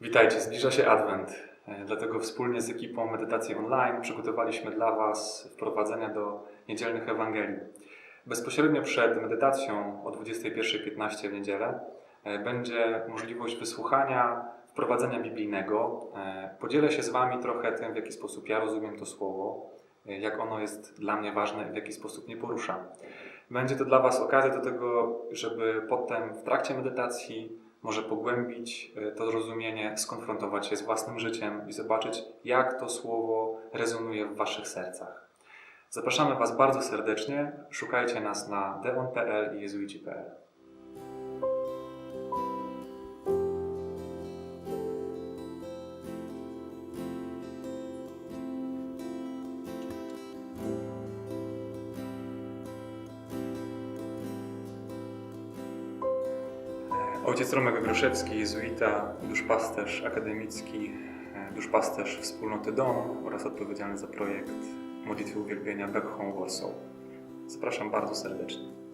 Witajcie, zbliża się Adwent, e, dlatego wspólnie z ekipą Medytacji Online przygotowaliśmy dla Was wprowadzenia do niedzielnych Ewangelii. Bezpośrednio przed medytacją o 21.15 w niedzielę e, będzie możliwość wysłuchania wprowadzenia biblijnego. E, Podzielę się z Wami trochę tym, w jaki sposób ja rozumiem to słowo, jak ono jest dla mnie ważne i w jaki sposób mnie porusza. Będzie to dla Was okazja do tego, żeby potem w trakcie medytacji może pogłębić e, to zrozumienie, skonfrontować się z własnym życiem i zobaczyć, jak to słowo rezonuje w Waszych sercach. Zapraszamy Was bardzo serdecznie. Szukajcie nas na deon.pl i jezuici.pl. Ojciec Romek Groszewski, jezuita, duszpasterz akademicki, e, duszpasterz wspólnoty Dom oraz odpowiedzialny za projekt modlitwy uwielbienia Back Home Warsaw. Zapraszam bardzo serdecznie.